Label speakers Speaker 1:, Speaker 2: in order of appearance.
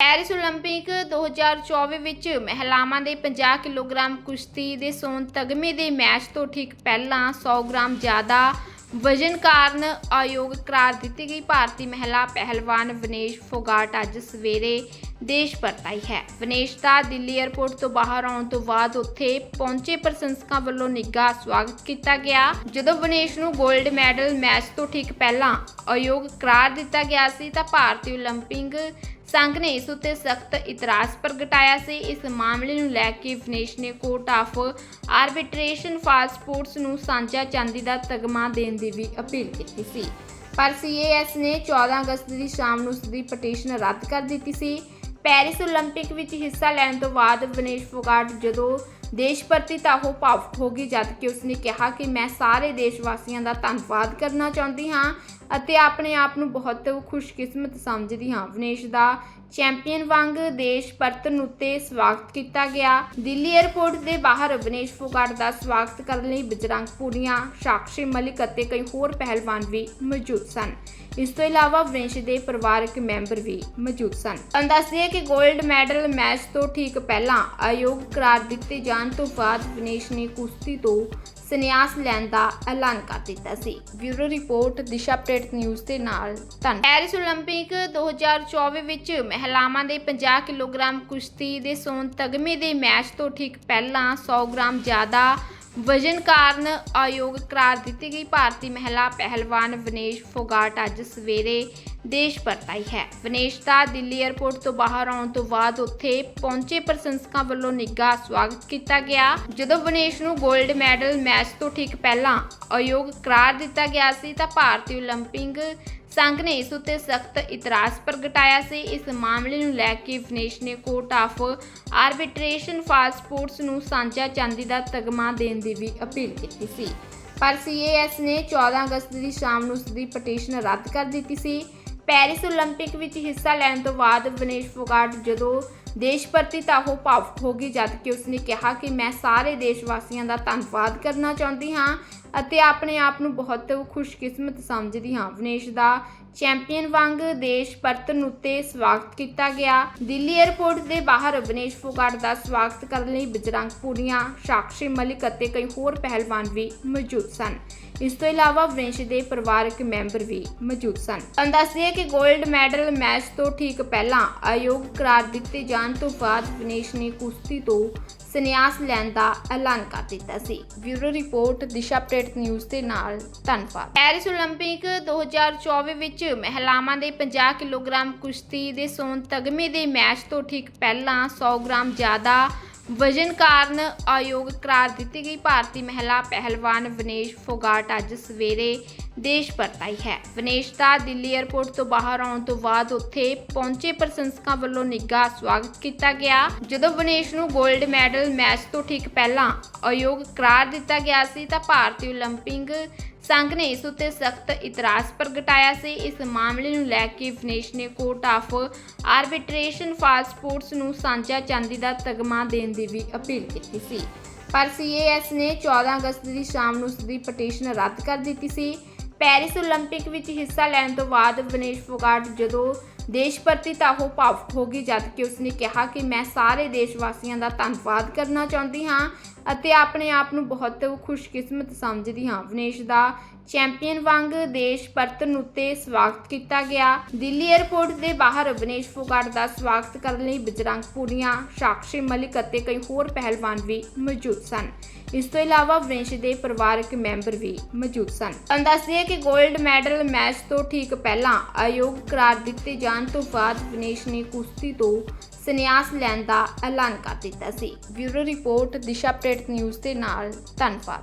Speaker 1: Paris 올림픽 2024 ਵਿੱਚ ਮਹਿਲਾਵਾਂ ਦੇ 50 ਕਿਲੋਗ੍ਰਾਮ ਕੁਸ਼ਤੀ ਦੇ ਸੋਨ ਤਗਮੇ ਦੇ ਮੈਚ ਤੋਂ ਠੀਕ ਪਹਿਲਾਂ 100 ਗ੍ਰਾਮ ਜ਼ਿਆਦਾ ਵਜਨ ਕਾਰਨ ਆਯੋਗ ਕਰਾਰ ਦਿੱਤੀ ਗਈ। ਭਾਰਤੀ ਮਹਿਲਾ ਪਹਿਲਵਾਨ ਵਿਨੇਸ਼ ਫੋਗਾਟ ਅੱਜ ਸਵੇਰੇ ਦੇਸ਼ ਪਰਤਾਈ ਹੈ। ਵਿਨੇਸ਼ ਦਾ ਦਿੱਲੀ 에ਅਰਪੋਰਟ ਤੋਂ ਬਾਹਰ ਆਉਣ ਤੋਂ ਬਾਅਦ ਉੱਥੇ ਪਹੁੰਚੇ ਪ੍ਰਸ਼ੰਸਕਾਂ ਵੱਲੋਂ ਨਿੱਘਾ ਸਵਾਗਤ ਕੀਤਾ ਗਿਆ। ਜਦੋਂ ਵਿਨੇਸ਼ ਨੂੰ 골ਡ ਮੈਡਲ ਮੈਚ ਤੋਂ ਠੀਕ ਪਹਿਲਾਂ ਆਯੋਗ ਕਰਾਰ ਦਿੱਤਾ ਗਿਆ ਸੀ ਤਾਂ ਭਾਰਤੀ 올림픽 ਸੰਘ ਨੇ ਇਸ ਉੱਤੇ ਸਖਤ ਇਤਰਾਜ਼ ਪ੍ਰਗਟਾਇਆ ਸੀ ਇਸ ਮਾਮਲੇ ਨੂੰ ਲੈ ਕੇ ਵਿਨੇਸ਼ ਨੇ Court of Arbitration for Sports ਨੂੰ ਸਾਂਝਾ ਚਾਂਦੀ ਦਾ ਤਗਮਾ ਦੇਣ ਦੀ ਵੀ ਅਪੀਲ ਕੀਤੀ ਸੀ ਪਰ ਸੀਏਐਸ ਨੇ 14 ਅਗਸਤ ਦੀ ਸ਼ਾਮ ਨੂੰ ਉਸ ਦੀ ਪਟੀਸ਼ਨ ਰੱਦ ਕਰ ਦਿੱਤੀ ਸੀ ਪੈਰਿਸ 올림픽 ਵਿੱਚ ਹਿੱਸਾ ਲੈਣ ਤੋਂ ਬਾਅਦ ਵਿਨੇਸ਼ ਫੋਗਾਟ ਜਦੋਂ ਦੇਸ਼ ਪ੍ਰਤੀ ਤਾਂ ਉਹ ਭਾਵੁਕ ਹੋ ਗਈ, ਜਦ ਕਿ ਉਸਨੇ ਕਿਹਾ ਕਿ ਮੈਂ ਸਾਰੇ ਦੇਸ਼ ਵਾਸੀਆਂ ਦਾ ਧੰਨਵਾਦ ਕਰਨਾ ਚਾਹੁੰਦੀ ਹਾਂ ਅਤੇ ਆਪਣੇ ਆਪ ਨੂੰ ਬਹੁਤ ਖੁਸ਼ਕਿਸਮਤ ਸਮਝਦੀ ਹਾਂ। ਵਿਨੇਸ਼ ਦਾ ਚੈਂਪੀਅਨ ਵਾਂਗ ਦੇਸ਼ ਪਰਤਨ ਉੱਤੇ ਸਵਾਗਤ ਕੀਤਾ ਗਿਆ। ਦਿੱਲੀ 에ਅਰਪੋਰਟ ਦੇ ਬਾਹਰ ਵਿਨੇਸ਼ ਫੋਗਾਟ ਦਾ ਸਵਾਗਤ ਕਰਨ ਲਈ ਬਜਰੰਗ ਪੁਰੀਆਂ, ਸਾਕਸ਼ੀ ਮਲਿਕ ਅਤੇ ਕਈ ਹੋਰ ਪਹਿਲਵਾਨ ਵੀ ਮੌਜੂਦ ਸਨ। ਇਸ ਤੋਂ ਇਲਾਵਾ ਵਿਨੇਸ਼ ਦੇ ਪਰਿਵਾਰਕ ਮੈਂਬਰ ਵੀ ਮੌਜੂਦ ਸਨ। ਤੁਹਾਨੂੰ ਦੱਸ ਦਈਏ ਕਿ 골ਡ ਮੈਡਲ ਮੈਚ ਤੋਂ ਠੀਕ ਪਹਿਲਾਂ ਅਯੋਗ ਕਰਾਰ ਦਿੱਤੇ ਜਾਣ ਤੋਂ ਬਾਅਦ ਵਿਨੇਸ਼ ਨੇ ਕੁਸ਼ਤੀ ਤੋਂ ਸੰਨਿਆਸ ਲੈਣ ਦਾ ਐਲਾਨ ਕਰ ਦਿੱਤਾ ਸੀ bureau report Disha update news ਦੇ ਨਾਲ ਧੰਨ ਪੈਰਿਸ 올림픽 2024 ਵਿੱਚ ਮਹਿਲਾਵਾਂ ਦੇ 50 ਕਿਲੋਗ੍ਰਾਮ ਕੁਸ਼ਤੀ ਦੇ ਸੋਨ ਤਗਮੇ ਦੇ ਮੈਚ ਤੋਂ ਠੀਕ ਪਹਿਲਾਂ 100 ਗ੍ਰਾਮ ਜ਼ਿਆਦਾ ਵਜਨ ਕਾਰਨ ਆਯੋਗ ਕਰਾਰ ਦਿੱਤੀ ਗਈ। ਭਾਰਤੀ ਮਹਿਲਾ ਪਹਿਲਵਾਨ ਵਿਨੇਸ਼ ਫੋਗਾਟ ਅੱਜ ਸਵੇਰੇ ਦੇਸ਼ ਪਰਤ ਆਈ ਹੈ। ਵਨੇਸ਼ ਦਾ ਦਿੱਲੀ 에ਅਰਪੋਰਟ ਤੋਂ ਬਾਹਰ ਆਉਣ ਤੋਂ ਬਾਅਦ ਉੱਥੇ ਪਹੁੰਚੇ ਪ੍ਰਸ਼ੰਸਕਾਂ ਵੱਲੋਂ ਨਿੱਘਾ ਸਵਾਗਤ ਕੀਤਾ ਗਿਆ। ਜਦੋਂ ਵਿਨੇਸ਼ ਨੂੰ 골ਡ ਮੈਡਲ ਮੈਚ ਤੋਂ ਠੀਕ ਪਹਿਲਾਂ ਆਯੋਗ ਕਰਾਰ ਦਿੱਤਾ ਗਿਆ ਸੀ ਤਾਂ ਭਾਰਤੀ 올림픽 ਸੰਘ ਨੇ ਇਸ ਉੱਤੇ ਸਖਤ ਇਤਰਾਜ਼ ਪ੍ਰਗਟਾਇਆ ਸੀ ਇਸ ਮਾਮਲੇ ਨੂੰ ਲੈ ਕੇ ਵਿਨੇਸ਼ ਨੇ Court of Arbitration for Sports ਨੂੰ ਸਾਂਝਾ ਚਾਂਦੀ ਦਾ ਤਗਮਾ ਦੇਣ ਦੀ ਵੀ ਅਪੀਲ ਕੀਤੀ ਸੀ ਪਰ ਸੀਏਐਸ ਨੇ 14 ਅਗਸਤ ਦੀ ਸ਼ਾਮ ਨੂੰ ਉਸ ਦੀ ਪਟੀਸ਼ਨ ਰੱਦ ਕਰ ਦਿੱਤੀ ਸੀ ਪੈਰਿਸ 올림픽 ਵਿੱਚ ਹਿੱਸਾ ਲੈਣ ਤੋਂ ਬਾਅਦ ਵਿਨੇਸ਼ ਫੋਗਾਟ ਜਦੋਂ ਦੇਸ਼ ਪ੍ਰਤੀ ਤਾਂ ਉਹ ਭਾਵੁਕ ਹੋ ਗਈ ਜਦ ਕਿ ਉਸਨੇ ਕਿਹਾ ਕਿ ਮੈਂ ਸਾਰੇ ਦੇਸ਼ ਵਾਸੀਆਂ ਦਾ ਧੰਨਵਾਦ ਕਰਨਾ ਚਾਹੁੰਦੀ ਹਾਂ ਅਤੇ ਆਪਣੇ ਆਪ ਨੂੰ ਬਹੁਤ ਖੁਸ਼ਕਿਸਮਤ ਸਮਝਦੀ ਹਾਂ। ਵਿਨੇਸ਼ ਦਾ ਚੈਂਪੀਅਨ ਵਾਂਗ ਦੇਸ਼ ਪਰਤਨ ਉੱਤੇ ਸਵਾਗਤ ਕੀਤਾ ਗਿਆ। ਦਿੱਲੀ 에ਅਰਪੋਰਟ ਦੇ ਬਾਹਰ ਵਿਨੇਸ਼ ਫੋਗਾਟ ਦਾ ਸਵਾਗਤ ਕਰਨ ਲਈ ਬਜਰੰਗ ਪੁਨੀਆ ਸਾਕਸ਼ੀ ਮਲਿਕ ਅਤੇ ਕਈ ਹੋਰ ਪਹਿਲਵਾਨ ਵੀ ਮੌਜੂਦ ਸਨ। ਇਸ ਤੋਂ ਇਲਾਵਾ ਵਿਨੇਸ਼ ਦੇ ਪਰਿਵਾਰਕ ਮੈਂਬਰ ਵੀ ਮੌਜੂਦ ਸਨ। ਤੁਹਾਨੂੰ ਦੱਸ ਦਈਏ ਕਿ 골ਡ ਮੈਡਲ ਮੈਚ ਤੋਂ ਠੀਕ ਪਹਿਲਾਂ ਅਯੋਗ ਕਰਾਰ ਦਿੱਤੇ ਜਾਣ ਤੋਂ ਬਾਅਦ ਵਿਨੇਸ਼ ਨੇ ਕੁਸ਼ਤੀ ਤੋਂ ਸੰਨਿਆਸ ਲੈਣ ਦਾ ਐਲਾਨ ਕਰ ਦਿੱਤਾ ਸੀ bureau report Disha update news ਦੇ ਨਾਲ ਧੰਨਵਾਦ ਪੈਰਿਸ 올림픽 2024 ਵਿੱਚ ਮਹਿਲਾਵਾਂ ਦੇ 50 ਕਿਲੋਗ੍ਰਾਮ ਕੁਸ਼ਤੀ ਦੇ ਸੋਨ ਤਗਮੇ ਦੇ ਮੈਚ ਤੋਂ ਠੀਕ ਪਹਿਲਾਂ 100 ਗ੍ਰਾਮ ਜ਼ਿਆਦਾ ਵਜਨ ਕਾਰਨ ਆਯੋਗ ਕਰਾਰ ਦਿੱਤੀ ਗਈ ਭਾਰਤੀ ਮਹਿਲਾ ਪਹਿਲਵਾਨ ਵਿਨੇਸ਼ ਫੋਗਾਟ ਅੱਜ ਸਵੇਰੇ ਦੇਸ਼ ਪਰਤ ਆਈ ਹੈ। ਵਿਨੇਸ਼ ਦਾ ਦਿੱਲੀ 에ਅਰਪੋਰਟ ਤੋਂ ਬਾਹਰ ਆਉਣ ਤੋਂ ਬਾਅਦ ਉੱਥੇ ਪਹੁੰਚੇ ਪ੍ਰਸ਼ੰਸਕਾਂ ਵੱਲੋਂ ਨਿੱਘਾ ਸਵਾਗਤ ਕੀਤਾ ਗਿਆ। ਜਦੋਂ ਵਿਨੇਸ਼ ਨੂੰ 골ਡ ਮੈਡਲ ਮੈਚ ਤੋਂ ਠੀਕ ਪਹਿਲਾਂ ਆਯੋਗ ਕਰਾਰ ਦਿੱਤਾ ਗਿਆ ਸੀ ਤਾਂ ਭਾਰਤੀ 올림픽 ਸੰਘ ਨੇ ਇਸ ਉੱਤੇ ਸਖਤ ਇਤਰਾਜ਼ ਪ੍ਰਗਟਾਇਆ ਸੀ ਇਸ ਮਾਮਲੇ ਨੂੰ ਲੈ ਕੇ ਵਿਨੇਸ਼ ਨੇ court of arbitration for sports ਨੂੰ ਸਾਂਝਾ ਚਾਂਦੀ ਦਾ ਤਗਮਾ ਦੇਣ ਦੀ ਵੀ ਅਪੀਲ ਕੀਤੀ ਸੀ ਪਰ ਸੀਏਐਸ ਨੇ 14 ਅਗਸਤ ਦੀ ਸ਼ਾਮ ਨੂੰ ਉਸ ਦੀ ਪਟੀਸ਼ਨ ਰੱਦ ਕਰ ਦਿੱਤੀ ਸੀ ਪੈਰਿਸ 올림픽 ਵਿੱਚ ਹਿੱਸਾ ਲੈਣ ਤੋਂ ਬਾਅਦ ਵਿਨੇਸ਼ ਫੋਗਾਟ ਜਦੋਂ ਦੇਸ਼ ਪ੍ਰਤੀ ਤਾਂ ਉਹ ਭਾਵੁਕ ਹੋ ਗਈ, ਜਦ ਕਿ ਉਸਨੇ ਕਿਹਾ ਕਿ ਮੈਂ ਸਾਰੇ ਦੇਸ਼ ਵਾਸੀਆਂ ਦਾ ਧੰਨਵਾਦ ਕਰਨਾ ਚਾਹੁੰਦੀ ਹਾਂ ਅਤੇ ਆਪਣੇ ਆਪ ਨੂੰ ਬਹੁਤ ਖੁਸ਼ਕਿਸਮਤ ਸਮਝਦੀ ਹਾਂ। ਵਿਨੇਸ਼ ਦਾ ਚੈਂਪੀਅਨ ਵਾਂਗ ਦੇਸ਼ ਪਰਤਨ ਉੱਤੇ ਸਵਾਗਤ ਕੀਤਾ ਗਿਆ। ਦਿੱਲੀ 에ਅਰਪੋਰਟ ਦੇ ਬਾਹਰ ਵਿਨੇਸ਼ ਫੋਗਾਟ ਦਾ ਸਵਾਗਤ ਕਰਨ ਲਈ ਬਜਰੰਗ ਪੁਨੀਆ ਸਾਕਸ਼ੀ ਮਲਿਕ ਅਤੇ ਕਈ ਹੋਰ ਪਹਿਲਵਾਨ ਵੀ ਮੌਜੂਦ ਸਨ। ਇਸ ਤੋਂ ਇਲਾਵਾ ਵਿਨੇਸ਼ ਦੇ ਪਰਿਵਾਰਕ ਮੈਂਬਰ ਵੀ ਮੌਜੂਦ ਸਨ। ਤੁਹਾਨੂੰ ਦੱਸ ਦਈਏ ਕਿ 골ਡ ਮੈਡਲ ਮੈਚ ਤੋਂ ਠੀਕ ਪਹਿਲਾਂ ਅਯੋਗ ਕਰਾਰ ਦਿੱਤੇ ਜਾਣ ਤੋਂ ਬਾਅਦ ਵਿਨੇਸ਼ ਨੇ ਕੁਸ਼ਤੀ ਤੋਂ ਸੰਨਿਆਸ ਲੈਣ ਦਾ ਐਲਾਨ ਕਰ ਦਿੱਤਾ ਸੀ। Bureau report, Disha update news ਦੇ ਨਾਲ, ਧੰਨਵਾਦ।